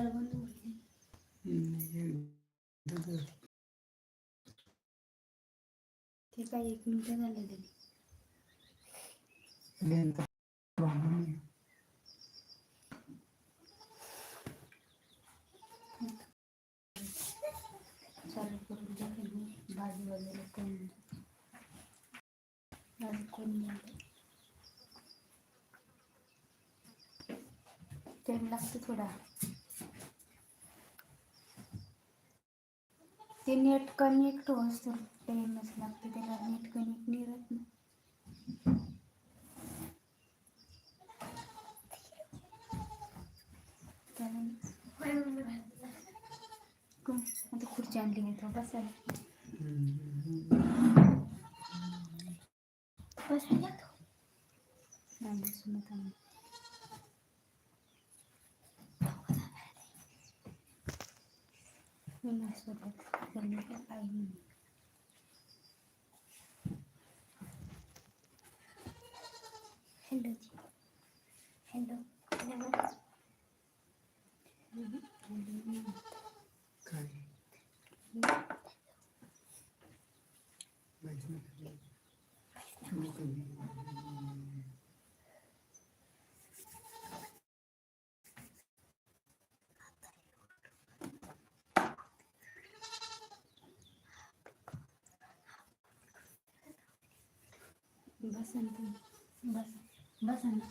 झालं बंद होईल. ते काय एक मिनिट झालं तरी चालू करून द्या तुम्ही भाजी वगैरे करून भाजी करून द्या. टाइम लागतो थोडा ते नेट कनेक्ट होस तर टाइमच लागते त्याला नेट कनेक्ट नाही राहत ना. त्याला कोण? आता खुर्ची आणली नाही तो बसायला बसायला तो. नाही बसून आता आम्ही. कोणासोबत बोलणं काय काही नाही हॅलो जी हॅलो बसा ना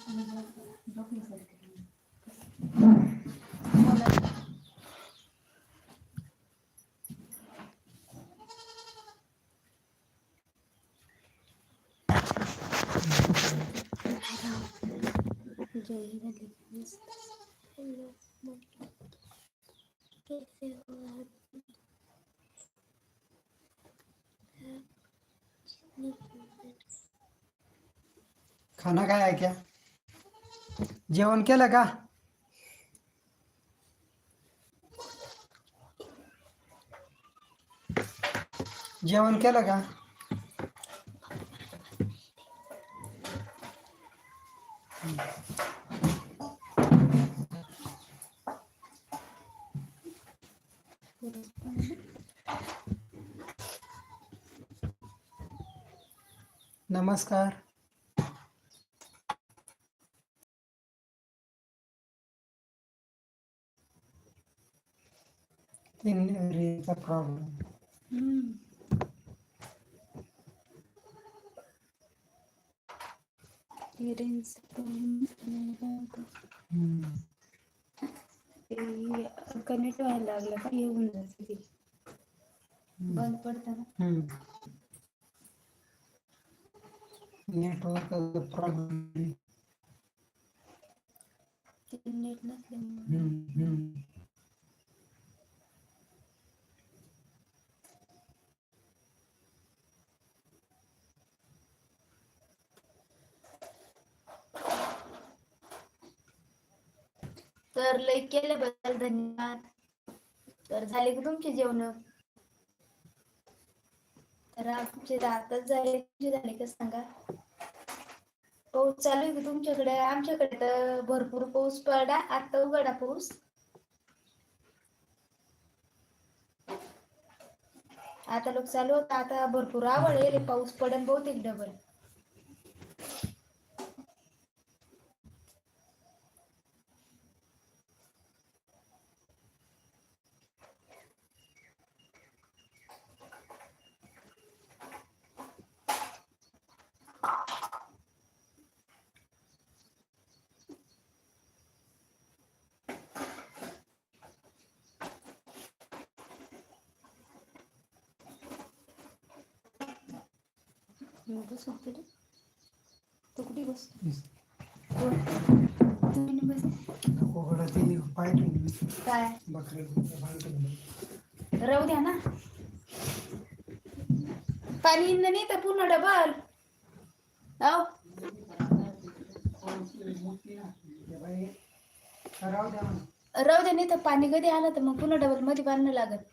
खाना काय आहे क्या? जेवण केलं का जेवण केलं का नमस्कार। रेचा प्रॉब्लेम हम्म. ते रेंज कनेक्ट व्हायला लागलं का येऊन जाते ते बंद पडतं ना नेटवर्क प्रॉब्लेम ते नेट नसल्यामुळे तर लई केल्याबद्दल धन्यवाद. तर झाले का तुमचे जेवण? तर आमचे आताच झाले. तुमचे झाले का सांगा? पाऊस चालू आहे का तुमच्याकडे? आमच्याकडे तर भरपूर पाऊस पडला आता उघडा पाऊस. आता लोक चालू होता. आता भरपूर आवड आहे. पाऊस पडेल बहुतेक डबल बसू तू कुठे बस? काय? राहू द्या ना. पाणी नाही तर पुन्हा डबल अहो राहू द्या नाही तर पाणी कधी आलं तर मग पुन्हा डबलमध्ये बांधणं लागत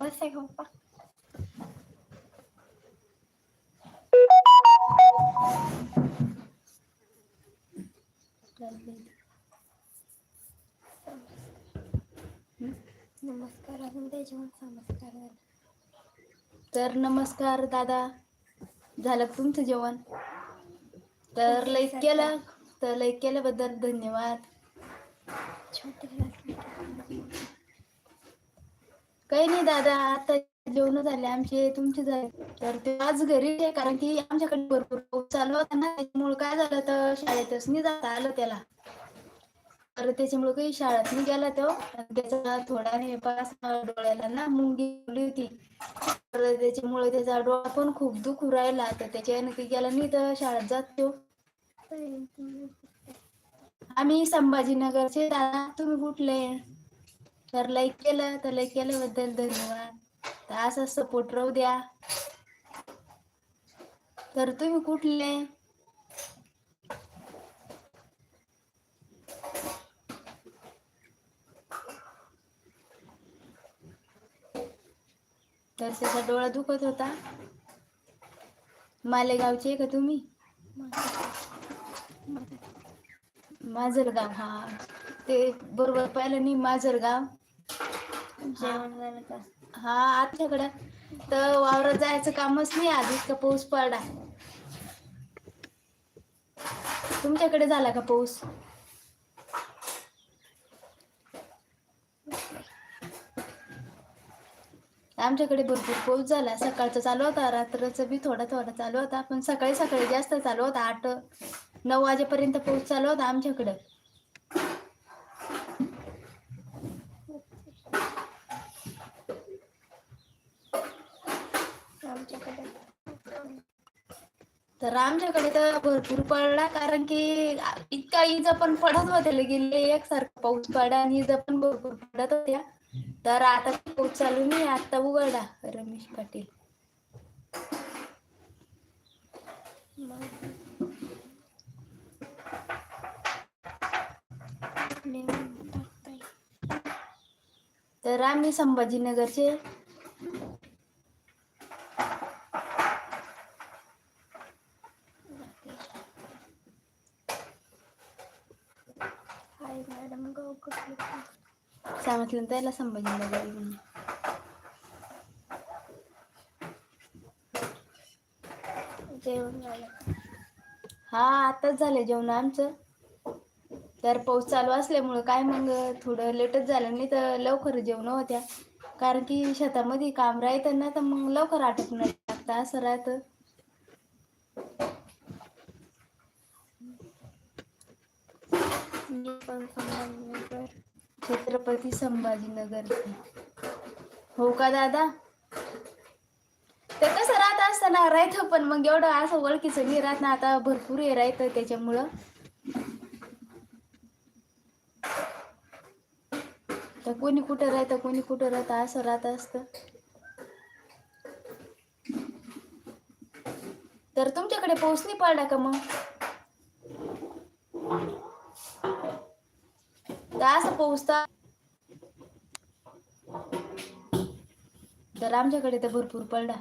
बस आहे का पप्पा? नमस्कार अजून त्याच्यावर नमस्कार. तर नमस्कार दादा. झालं तुमचं जेवण? तर लाईक केलं तर लाईक केल्याबद्दल धन्यवाद. काही नाही दादा. आता जेवण झाले आमचे तुमचे झाले. तर ते आज घरी आहे कारण की आमच्याकडे भरपूर पाऊस चालू होता ना त्याच्यामुळे काय झालं तर शाळेतच नाही जाता आलं त्याला. तर त्याच्यामुळे काही शाळेत नाही गेला तो त्याचा थोडा नेपास डोळ्याला ना मुंगी होती. तर त्याच्यामुळे त्याचा डोळा पण खूप दुखू राहिला. तर त्याच्याने काही गेला नाही तर शाळेत जात तो. आम्ही संभाजीनगरचे दादा तुम्ही कुठले? तर लाईक केलं तर लाईक केल्याबद्दल धन्यवाद. तर असं सपोर्ट राहू द्या. तर तुम्ही कुठले? तर त्याचा डोळा दुखत होता. मालेगावचे का तुम्ही? माजलगाव हा. ते बरोबर पाहिलं नाही माजलगाव. जेवण झालं का? हा आमच्याकडं. तर वावरात जायचं कामच नाही आज इतका पाऊस पडला. तुमच्याकडे झाला का पाऊस? आमच्याकडे भरपूर पाऊस झाला. सकाळचा चालू होता रात्रीचा बी थोडा थोडा चालू होता. पण सकाळी सकाळी जास्त चालू होता. आठ नऊ वाजेपर्यंत पाऊस चालू होता आमच्याकडं. तर आमच्याकडे तर भरपूर पडला कारण की इतका इजा पण पडत होते गेले एकसारखा पाऊस पडा आणि इजा पण भरपूर पडत होत्या. तर आता पाऊस चालू नाही आता उघडा रमेश पाटील. तर आम्ही संभाजीनगरचे हाय मॅडम गाव कुठलं सांगितलं ना त्याला संभाजीनगर म्हणून. जेवण झालं. का? हा आताच झालं जेवण आमचं. तर पाऊस चालू असल्यामुळं काय मग थोडं लेटच झालं. नाही तर लवकर जेवण होत्या. कारण की शेतामध्ये काम राहतं ना तर मग लवकर आटपून लागतं. असं राहतं मी पण संभाजीनगर. छत्रपती संभाजीनगर हो का दादा? ते कसं राहत असताना राहतं पण मग एवढं असं ओळखीचं नाही राहत ना आता भरपूर हे राहतं त्याच्यामुळं. तर कोणी कुठं राहतं कोणी कुठं राहतं असं राहत असतं. तर तुमच्याकडे पाऊस नाही पडला का मग? असं पाऊस तर आमच्याकडे तर भरपूर पडला.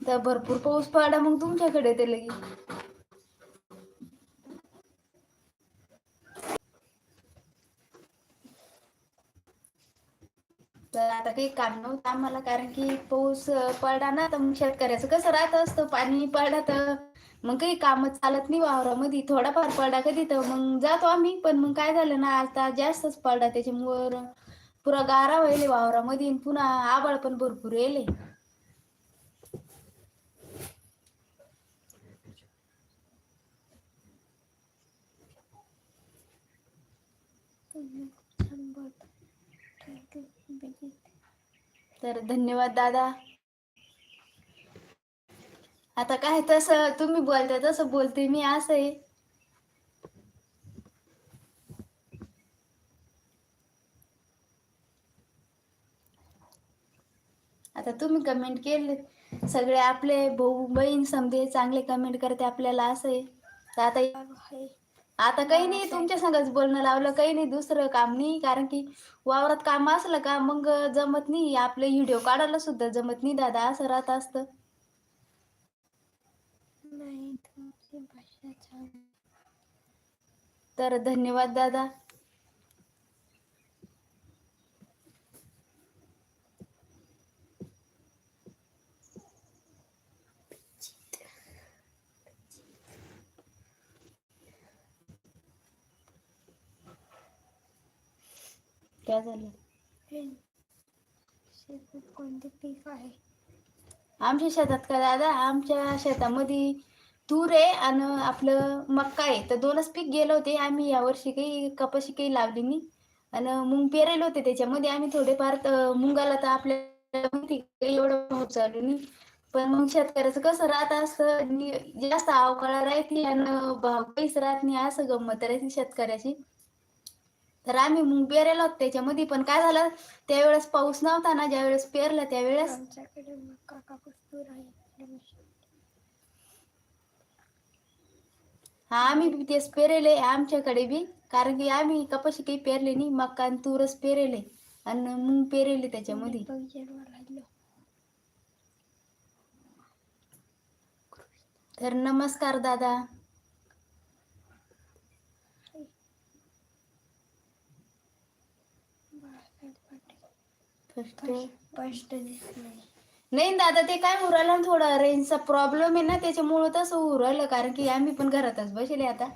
तर भरपूर पाऊस पडला मग तुमच्याकडे ते लगी तर आता काही काम नव्हतं आम्हाला कारण की पाऊस पडला ना तर मग शेतकऱ्याचं कसं राहत असतं पाणी पडला तर मग काही काम चालत नाही वावरामध्ये थोडाफार पडला कधी तर. मग जातो आम्ही पण मग काय झालं ना आता जास्तच पडला त्याच्यामुळं पुरा गारा व्हायले वावरामध्ये पुन्हा आबाळ पण भरपूर येले छान तर धन्यवाद दादा. आता काय तसं तुम्ही बोलता तसं बोलते मी असं आहे. आता तुम्ही कमेंट केले. सगळे आपले भाऊ बहीण समजे चांगले कमेंट करते आपल्याला असं आहे. आता आता काही नाही तुमच्या संगच बोलणं लावलं काही नाही दुसरं काम नाही कारण की वावरात काम असलं का मग जमत नाही. आपले व्हिडिओ काढायला सुद्धा जमत नाही दादा असं राहत असत. तर धन्यवाद दादा. काय झालं? शेतात कोणते पीक आहे? आमच्या शेतात का दादा? आमच्या शेतामध्ये तूर आहे आणि आपलं मक्का आहे. तर दोनच पीक गेलं होते. आम्ही यावर्षी काही कपाशी काही लावली नाही. आणि मुंग पेरायला होते त्याच्यामध्ये. आम्ही थोडेफार मुंगाला तर काही एवढं भाव चालू नाही. पण मग शेतकऱ्याचं कसं राहत असतं नि- जास्त अवकाळा राहते आणि भाव काहीच राहत नाही असं गंमत राहते शेतकऱ्याची. तर आम्ही मुंग पेरायला होतो त्याच्यामध्ये. पण काय झालं त्यावेळेस पाऊस नव्हता ना ज्यावेळेस पेरला त्यावेळेस आमच्याकडे मका कापूस तूर आहे. आपल्यापाशी. हा आम्ही तेच पेरेले आमच्याकडे बी. कारण की आम्ही कपाशी काही पेरले नाही मका आणि तूरच पेरेले. आणि मुंग पेरेले त्याच्यामध्ये. तर नमस्कार दादा बाळासाहेब पाटील फर्स्ट स्पष्ट दिसत नाही नाही दादा ते काय ना थोडा रेंजचा प्रॉब्लेम आहे ना त्याच्यामुळं तसं राहिलं कारण की आम्ही पण घरातच बसले आता.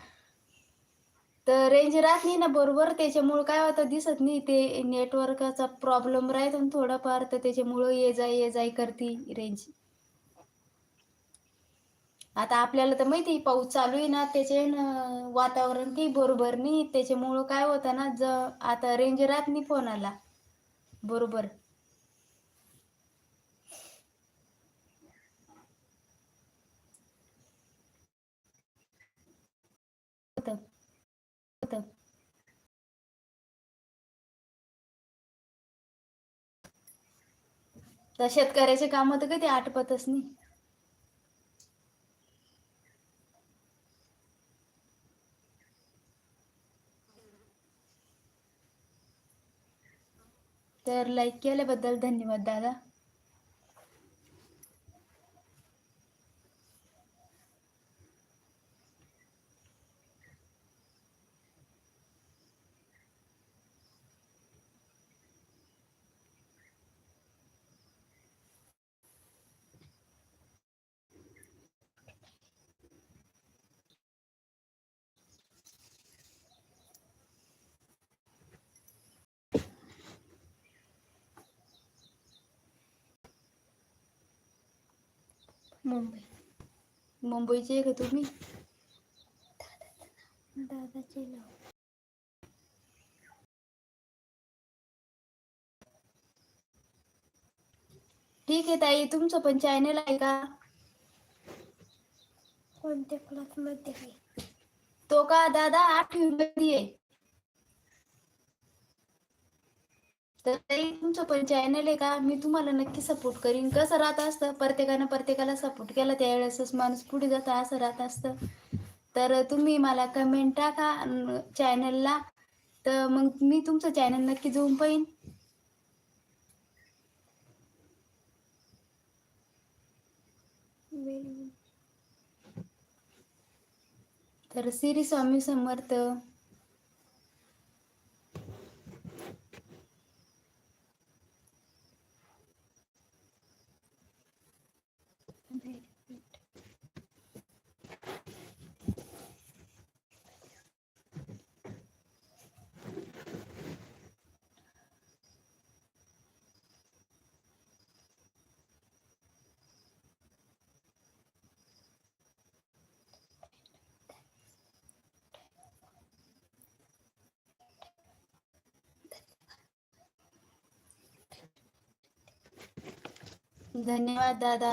तर रेंज राहत नाही ना बरोबर त्याच्यामुळं काय होतं दिसत नाही. ते नेटवर्कचा प्रॉब्लेम राहतो थोडाफार तर त्याच्यामुळं ये जाय ये जाय करते रेंज आता आपल्याला तर माहिती पाऊस चालू आहे ना त्याचे न वातावरण काही बरोबर नाही. त्याच्यामुळं काय होतं ना ज आता रेंज राहत नाही फोनाला. बरोबर. तर शेतकऱ्याचे काम तर कधी आटपतच नाही? तर लाईक केल्याबद्दल धन्यवाद दादा. मुंबई. मुंबईचे आहे का तुम्ही? दादाचे नाव. ठीक आहे ताई तुमचं पण चॅनल आहे का? कोणत्या क्लासमध्ये आहे? तो का दादा आठवी मध्ये आहे? तर तुमचं पण चॅनल आहे का मी तुम्हाला नक्की सपोर्ट करीन. कसं राहत असतं? प्रत्येकानं प्रत्येकाला सपोर्ट केला त्यावेळेसच माणूस पुढे जातो असं राहत असतं. तर तुम्ही मला कमेंट टाका चॅनलला तर मग मी तुमचं चॅनल नक्की जाऊन पाहीन. तर श्री स्वामी समर्थ. धन्यवाद दादा.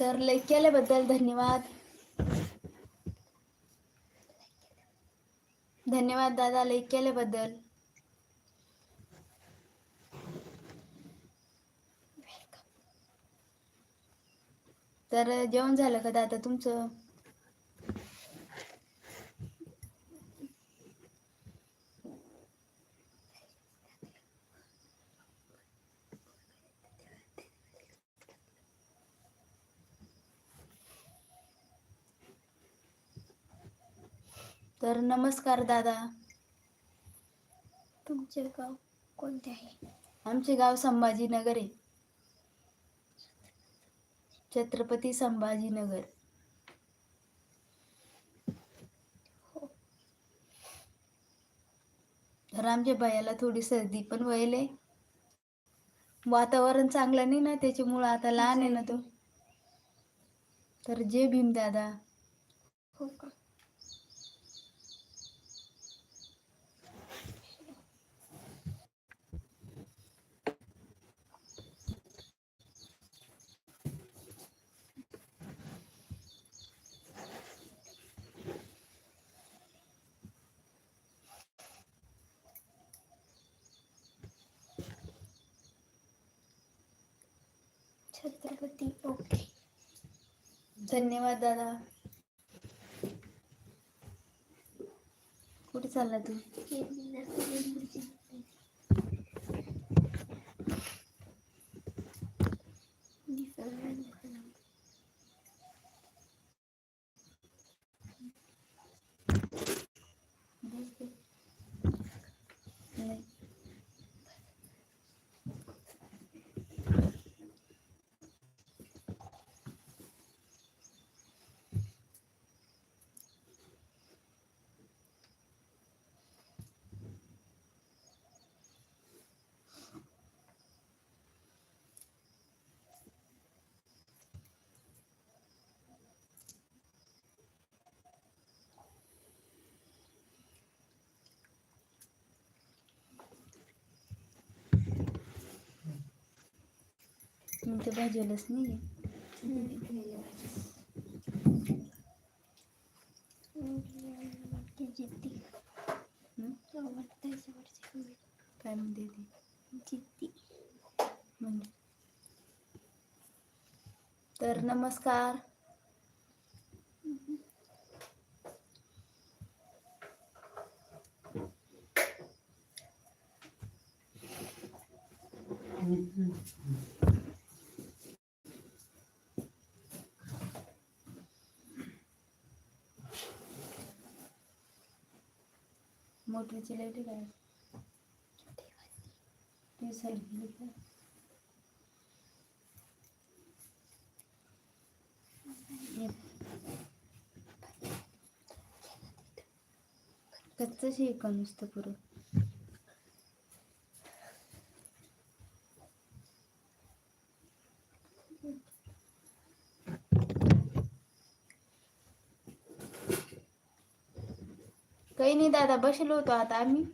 तर लाईक केल्याबद्दल धन्यवाद. धन्यवाद दादा लाईक केल्याबद्दल. तर जेवण झालं का दादा तुमचं? तर नमस्कार दादा. तुमचे गाव कोणते आहे? आमचे गाव संभाजीनगर आहे. छत्रपती संभाजीनगर. हो. तर आमच्या भैयाला थोडी सर्दी पण व्हायले. वातावरण चांगलं नाही ना त्याच्यामुळं आता लहान आहे ना तो. तर जे भीम दादा. हो का छत्रपती ओके धन्यवाद दादा. कुठे चालला तू नाही. मग ते भाजीलाच नाही आवडतं काय म्हणते ते? जिद्दी म्हणजे? तर नमस्कार. मोटरीची लाइट काय ती साईड गेली काय कच्चं शे नुसतं पुरं? काही नाही दादा बसलो होतो आता आम्ही.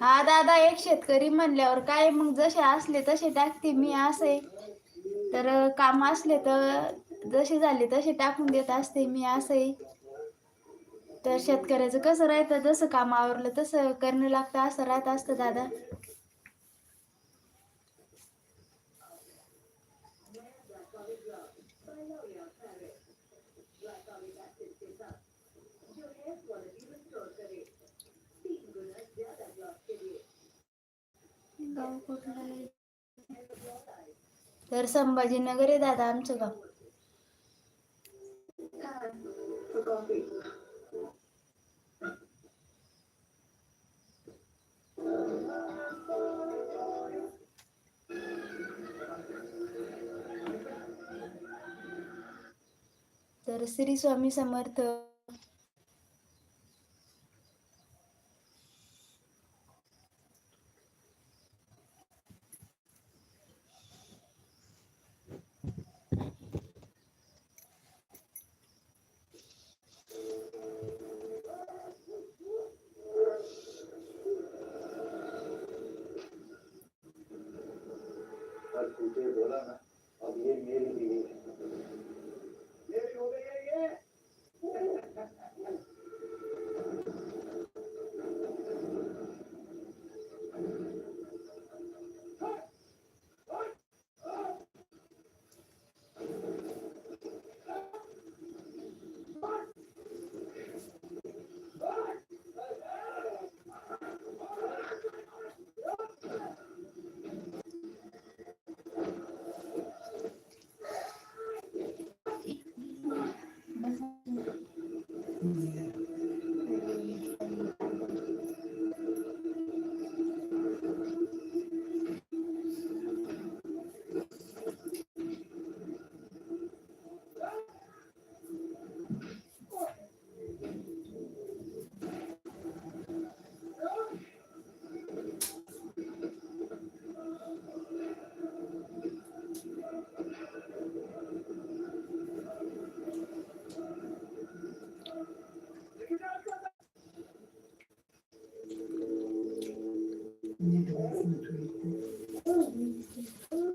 हा दादा एक शेतकरी म्हणल्यावर काय मग जसे असले तसे टाकते मी असं. आहे तर काम असले तर जसे झाले तसे टाकून देत असते मी असं. आहे तर शेतकऱ्याचं कसं राहतं जसं काम आवरलं तसं करणं लागतं असं राहत असतं दादा. तर संभाजीनगर आहे दादा आमचं गाव. श्री स्वामी समर्थ. बोला ना अब ये मेरी dans la sainte